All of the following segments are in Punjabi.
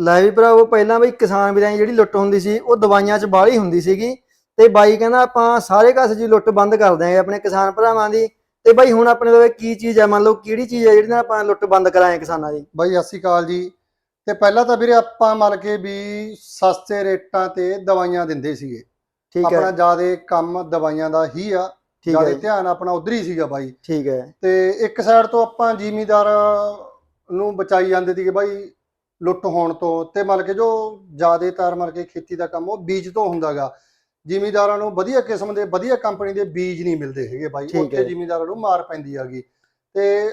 ਲੈ ਵੀ ਭਰਾਵੋ ਪਹਿਲਾਂ ਬਈ ਕਿਸਾਨ ਵੀਰਾਂ ਦੀ ਜਿਹੜੀ ਲੁੱਟ ਹੁੰਦੀ ਸੀ ਉਹ ਦਵਾਈਆਂ 'ਚ ਬਾਹਲੀ ਹੁੰਦੀ ਸੀਗੀ। ਤੇ ਬਾਈ ਕਹਿੰਦਾ ਆਪਾਂ ਸਾਰੇ ਕਾਸੇ ਦੀ ਲੁੱਟ ਬੰਦ ਕਰ ਦਿਆਂਗੇ ਆਪਣੇ ਕਿਸਾਨ ਭਰਾਵਾਂ ਦੀ। ਤੇ ਬਾਈ ਹੁਣ ਆਪਣੇ ਲਵੇ ਕੀ ਚੀਜ਼ ਹੈ ਮੰਨ ਲਓ ਕਿਹੜੀ ਚੀਜ਼ ਹੈ ਜਿਹੜੀ ਨਾਲ ਆਪਾਂ ਲੁੱਟ ਬੰਦ ਕਰਾਏ ਕਿਸਾਨਾਂ ਦੀ? ਬਾਈ ਸਤਿ ਸ਼੍ਰੀ ਅਕਾਲ ਜੀ। ਤੇ ਪਹਿਲਾਂ ਤਾਂ ਵੀਰੇ ਆਪਾਂ ਮੰਨ ਕੇ ਵੀ ਸਸਤੇ ਰੇਟਾਂ ਤੇ ਦਵਾਈਆਂ ਦਿੰਦੇ ਸੀਗੇ। ਠੀਕ ਆਪਣਾ ਹੈ ਜ਼ਿਆਦਾ ਕੰਮ ਦਵਾਈਆਂ ਦਾ ਹੀ ਆ। ਠੀਕ ਹੈ ਜ਼ਿਆਦਾ ਜੀ, ਧਿਆਨ ਆਪਣਾ ਉਧਰ ਹੀ ਸੀਗਾ ਬਾਈ। ਠੀਕ ਹੈ। ਤੇ ਇੱਕ ਸਾਈਡ ਤੋਂ ਆਪਾਂ ਜ਼ਿਮੀਦਾਰ ਨੂੰ ਬਚਾਈ ਜਾਂਦੇ ਸੀਗੇ ਬਾਈ। ਲੁੱਟ ਹੋਣ ਤੋਂ ਤੇ ਮਤਲਬ ਕਿ ਜੋ ਜ਼ਿਆਦਾਤਰ ਮਤਲਬ ਕਿ ਖੇਤੀ ਦਾ ਕੰਮ ਉਹ ਬੀਜ ਤੋਂ ਹੁੰਦਾਗਾ। ਜ਼ਿਮੀਦਾਰਾਂ ਨੂੰ ਵਧੀਆ ਕਿਸਮ ਦੇ ਵਧੀਆ ਕੰਪਨੀ ਦੇ ਬੀਜ ਨਹੀਂ ਮਿਲਦੇ ਹੈਗੇ ਬਾਈ। ਉੱਥੇ ਜ਼ਿਮੀਦਾਰਾਂ ਨੂੰ ਮਾਰ ਪੈਂਦੀ ਹੈਗੀ ਤੇ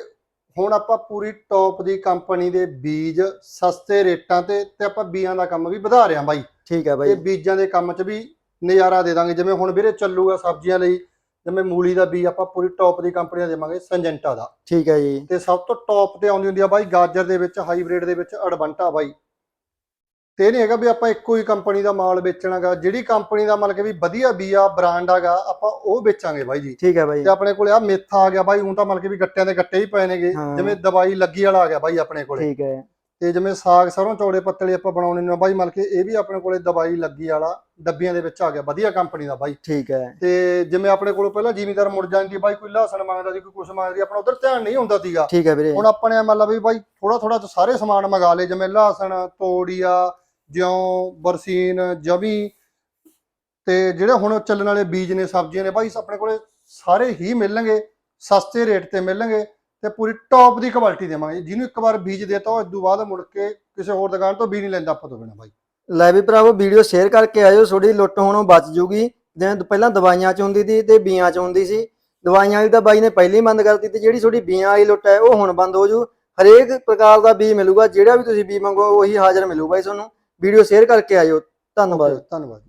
ਹੁਣ ਆਪਾਂ ਪੂਰੀ ਟੌਪ ਦੀ ਕੰਪਨੀ ਦੇ ਬੀਜ ਸਸਤੇ ਰੇਟਾਂ ਤੇ ਤੇ ਆਪਾਂ ਬੀਜਾਂ ਦਾ ਕੰਮ ਵੀ ਵਧਾ ਰਹੇ ਹਾਂ ਬਾਈ। ਠੀਕ ਹੈ ਤੇ ਬਾਈ। ਬੀਜਾਂ ਦੇ ਕੰਮ 'ਚ ਵੀ ਨਜ਼ਾਰਾ ਦੇ ਦਾਂਗੇ। ਜਿਵੇਂ ਹੁਣ ਵੀਰੇ ਚੱਲੂਗਾ ਸਬਜ਼ੀਆਂ ਲਈ ਜਿਵੇਂ ਮੂਲੀ ਦਾ ਬੀਜ ਆਪਾਂ ਪੂਰੀ ਟੌਪ ਦੀ ਕੰਪਨੀ ਦਾ ਦੇਵਾਂਗੇ ਸੰਜੈਂਟਾ ਦਾ। ਠੀਕ ਹੈ ਜੀ। ਤੇ ਸਭ ਤੋਂ ਟੌਪ ਤੇ ਆਉਂਦੀ ਹੁੰਦੀ ਆ ਬਾਈ ਗਾਜਰ ਦੇ ਵਿੱਚ ਹਾਈਬ੍ਰਿਡ ਦੇ ਵਿੱਚ ਅਡਵੰਟਾ ਬਾਈ। ਤੇ ਇਹ ਨਹੀਂ ਹੈਗਾ ਵੀ ਆਪਾਂ ਇੱਕੋ ਹੀ ਕੰਪਨੀ ਦਾ ਮਾਲ ਵੇਚਣਾਗਾ ਜਿਹੜੀ ਕੰਪਨੀ ਦਾ ਮਤਲਬ ਕਿ ਵੀ ਵਧੀਆ ਬੀ ਆ ਬ੍ਰਾਂਡ ਹੈਗਾ ਆਪਾਂ ਉਹ ਵੇਚਾਂਗੇ ਬਾਈ ਜੀ। ਠੀਕ ਹੈ ਬਾਈ। ਤੇ ਆਪਣੇ ਕੋਲੇ ਆ ਮੇਥਾ ਆ ਗਿਆ ਬਾਈ ਹੁਣ ਤਾਂ ਮਤਲਬ ਕਿ ਵੀ ਗੱਟਿਆਂ ਦੇ ਗੱਟੇ ਹੀ ਪਏ ਨੇਗੇ। ਜਿਵੇਂ ਦਵਾਈ ਲੱਗੀ ਵਾਲਾ ਆ ਗਿਆ ਬਾਈ ਆਪਣੇ ਕੋਲੇ। ਠੀਕ ਹੈ। ਤੇ ਜਿਵੇਂ ਸਾਗ ਸਰੋਂ ਚੌੜੇ ਪੱਤਲੇ ਆਪਾਂ ਬਣਾਉਣੇ ਨੇ ਬਾਈ ਮਤਲਬ ਕਿ ਇਹ ਵੀ ਆਪਣੇ ਕੋਲੇ ਦਵਾਈ ਲੱਗੀ ਵਾਲਾ ਡੱਬੀਆਂ ਦੇ ਵਿੱਚ ਆ ਗਿਆ ਵਧੀਆ ਕੰਪਨੀ ਦਾ ਬਾਈ। ਠੀਕ ਹੈ। ਤੇ ਜਿਵੇਂ ਆਪਣੇ ਕੋਲੋਂ ਪਹਿਲਾਂ ਜ਼ਿਮੀਦਾਰ ਮੁੜ ਜਾਂਦੀ ਬਾਈ ਕੋਈ ਲਹਸਣ ਮੰਗਦਾ ਸੀ ਕੋਈ ਕੁਛ ਮੰਗਦਾ ਆਪਣਾ ਉਧਰ ਧਿਆਨ ਨਹੀਂ ਹੁੰਦਾ ਸੀਗਾ। ਠੀਕ ਹੈ ਵੀਰੇ। ਹੁਣ ਆਪਣੇ ਮੰਨ ਲਾ ਵੀ ਬਾਈ ਥੋੜਾ ਥੋੜਾ ਸਾਰੇ ਸਮਾਨ ਮੰਗਾ ਲਏ ਜਿਵੇਂ ਲਹਸਣ ਤੋੜੀਆ ਜਿਉਂ ਬਰਸੀਨ ਜਵੀ ਤੇ ਜਿਹੜੇ ਹੁਣ ਚੱਲਣ ਵਾਲੇ ਬੀਜ ਨੇ ਸਬਜ਼ੀਆਂ ਨੇ ਬਾਈ ਆਪਣੇ ਕੋਲੇ ਸਾਰੇ ਹੀ ਮਿਲਣਗੇ ਸਸਤੇ ਰੇਟ ਤੇ ਮਿਲਣਗੇ। ਤੇ ਪੂਰੀ ਟੌਪ ਦੀ ਕੁਆਲਿਟੀ ਦੇਵਾਂਗੇ। ਜਿਹਨੂੰ ਇੱਕ ਵਾਰ ਬੀਜ ਦੇਤਾ ਉਹ ਤੋਂ ਬਾਅਦ ਮੁੜ ਕੇ ਕਿਸੇ ਹੋਰ ਦੁਕਾਨ ਤੋਂ ਬੀਜ ਨਹੀਂ ਲੈਂਦਾ ਆਪਾਂ ਤੋਂ ਬਿਨਾ ਬਾਈ। ਲੈ ਵੀ ਭਰਾਵੋ ਵੀਡੀਓ ਸ਼ੇਅਰ ਕਰਕੇ ਆਇਓ। ਤੁਹਾਡੀ ਲੁੱਟ ਹੋਣੋਂ ਬਚ ਜੂਗੀ। ਜਿਵੇਂ ਪਹਿਲਾਂ ਦਵਾਈਆਂ 'ਚ ਹੁੰਦੀ ਸੀ ਤੇ ਬੀਆਂ 'ਚ ਹੁੰਦੀ ਸੀ। ਦਵਾਈਆਂ ਵਾਲੀ ਤਾਂ ਬਾਈ ਨੇ ਪਹਿਲਾਂ ਹੀ ਬੰਦ ਕਰਤੀ ਤੇ ਜਿਹੜੀ ਤੁਹਾਡੀ ਬੀਆਂ ਵਾਲੀ ਲੁੱਟ ਹੈ ਉਹ ਹੁਣ ਬੰਦ ਹੋ ਜੂ। ਹਰੇਕ ਪ੍ਰਕਾਰ ਦਾ ਬੀ ਮਿਲੂਗਾ ਜਿਹੜਾ ਵੀ ਤੁਸੀਂ ਬੀ ਮੰਗੋ ਉਹੀ ਹਾਜ਼ਰ ਮਿਲੂਗਾ ਜੀ ਤੁਹਾਨੂੰ। ਵੀਡੀਓ ਸ਼ੇਅਰ ਕਰਕੇ ਆਇਓ। ਧੰਨਵਾਦ। ਧੰਨਵਾਦ।